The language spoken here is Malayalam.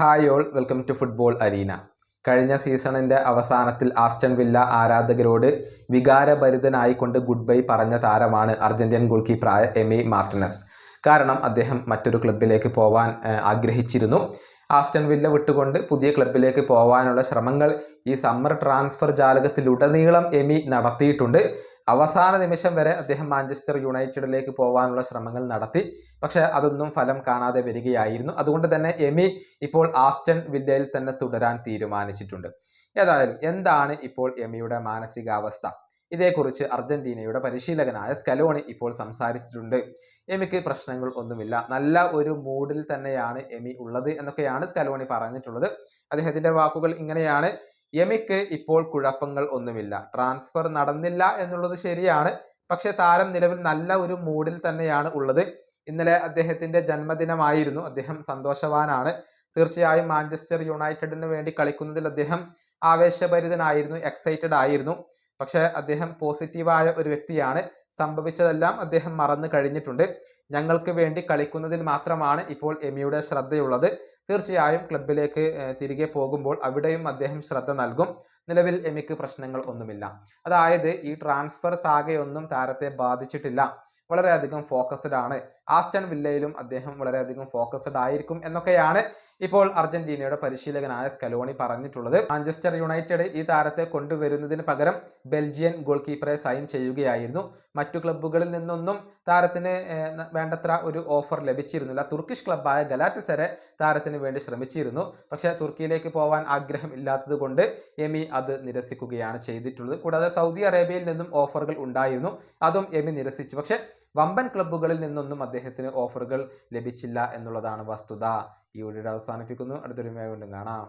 Hi all welcome to football arena. കഴിഞ്ഞ സീസണിന്റെ അവസാനത്തിൽ ആസ്റ്റൺ വില്ല ആരാധകരോട് വികാരഭരിതനായിക്കൊണ്ട് ഗുഡ് ബൈ പറഞ്ഞ താരമാണ് അർജന്റീൻ ഗോൾ കീപ്പറായ എമി മാർട്ടിനസ്. കാരണം അദ്ദേഹം മറ്റൊരു ക്ലബിലേക്ക് പോവാൻ ആഗ്രഹിച്ചിരുന്നു. ആസ്റ്റൺ വില്ല വിട്ടുകൊണ്ട് പുതിയ ക്ലബിലേക്ക് പോകാനുള്ള ശ്രമങ്ങൾ ഈ സമ്മർ ട്രാൻസ്ഫർ ജാലകത്തിലുടനീളം എമി നടത്തിയിട്ടുണ്ട്. അവസാന നിമിഷം വരെ അദ്ദേഹം മാഞ്ചസ്റ്റർ യുണൈറ്റഡിലേക്ക് പോകാനുള്ള ശ്രമങ്ങൾ നടത്തി. പക്ഷേ അതൊന്നും ഫലം കാണാതെ വരികയായിരുന്നു. അതുകൊണ്ട് തന്നെ എമി ഇപ്പോൾ ആസ്റ്റൺ വില്ലയിൽ തന്നെ തുടരാൻ തീരുമാനിച്ചിട്ടുണ്ട്. ഏതായാലും എന്താണ് ഇപ്പോൾ എമിയുടെ മാനസികാവസ്ഥ? ഇതേക്കുറിച്ച് അർജന്റീനയുടെ പരിശീലകനായ സ്കലോണി ഇപ്പോൾ സംസാരിച്ചിട്ടുണ്ട്. എമിക്ക് പ്രശ്നങ്ങൾ ഒന്നുമില്ല. നല്ല ഒരു മൂഡിൽ തന്നെയാണ് എമി ഉള്ളത് എന്നൊക്കെയാണ് സ്കലോണി പറഞ്ഞിട്ടുള്ളത്. അദ്ദേഹത്തിന്റെ വാക്കുകൾ ഇങ്ങനെയാണ്. എമിക്ക് ഇപ്പോൾ കുഴപ്പങ്ങൾ ഒന്നുമില്ല. ട്രാൻസ്ഫർ നടന്നില്ല എന്നുള്ളത് ശരിയാണ്. പക്ഷേ താരം നിലവിൽ നല്ല ഒരു മൂഡിൽ തന്നെയാണ് ഉള്ളത്. ഇന്നലെ അദ്ദേഹത്തിന്റെ ജന്മദിനമായിരുന്നു. അദ്ദേഹം സന്തോഷവാനാണ്. തീർച്ചയായും മാഞ്ചസ്റ്റർ യുണൈറ്റഡിന് വേണ്ടി കളിക്കുന്നതിൽ അദ്ദേഹം ആവേശഭരിതനായിരുന്നു എക്സൈറ്റഡ് ആയിരുന്നു. പക്ഷേ അദ്ദേഹം പോസിറ്റീവായ ഒരു വ്യക്തിയാണ്. സംഭവിച്ചതെല്ലാം അദ്ദേഹം മറന്നു കഴിഞ്ഞിട്ടുണ്ട്. ഞങ്ങൾക്ക് വേണ്ടി കളിക്കുന്നതിൽ മാത്രമാണ് ഇപ്പോൾ എമിയുടെ ശ്രദ്ധയുള്ളത്. തീർച്ചയായും ക്ലബിലേക്ക് തിരികെ പോകുമ്പോൾ അവിടെയും അദ്ദേഹം ശ്രദ്ധ നൽകും. നിലവിൽ എമിക്ക് പ്രശ്നങ്ങൾ ഒന്നുമില്ല. അതായത് ഈ ട്രാൻസ്ഫർ സാഗയൊന്നും താരത്തെ ബാധിച്ചിട്ടില്ല. വളരെയധികം ഫോക്കസ്ഡ് ആണ്. ആസ്റ്റൺ വില്ലയിലും അദ്ദേഹം വളരെയധികം ഫോക്കസ്ഡ് ആയിരിക്കും എന്നൊക്കെയാണ് ഇപ്പോൾ അർജന്റീനയുടെ പരിശീലകനായ സ്കലോണി പറഞ്ഞിട്ടുള്ളത് മാഞ്ചസ്റ്റർ യുണൈറ്റഡ് ഈ താരത്തെ കൊണ്ടുവരുന്നതിന് പകരം ബെൽജിയൻ ഗോൾ കീപ്പറെ സൈൻ ചെയ്യുകയായിരുന്നു. മറ്റു ക്ലബ്ബുകളിൽ നിന്നൊന്നും താരത്തിന് വേണ്ടത്ര ഒരു ഓഫർ ലഭിച്ചിരുന്നില്ല. തുർക്കിഷ് ക്ലബ്ബായ ഗലാറ്റസരെ താരത്തിന് വേണ്ടി ശ്രമിച്ചിരുന്നു. പക്ഷേ തുർക്കിയിലേക്ക് പോകാൻ ആഗ്രഹം ഇല്ലാത്തതുകൊണ്ട് എമി അത് നിരസിക്കുകയാണ് ചെയ്തിട്ടുള്ളത്. കൂടാതെ സൗദി അറേബ്യയിൽ നിന്നും ഓഫറുകൾ ഉണ്ടായിരുന്നു. അതും എമി നിരസിച്ചു. പക്ഷേ വമ്പൻ ക്ലബ്ബുകളിൽ നിന്നൊന്നും അദ്ദേഹത്തിന് ഓഫറുകൾ ലഭിച്ചില്ല എന്നുള്ളതാണ് വസ്തുത. ഈ വീഡിയോ അവസാനിപ്പിക്കുന്നു. അടുത്തൊരു വീണ്ടും കാണാം.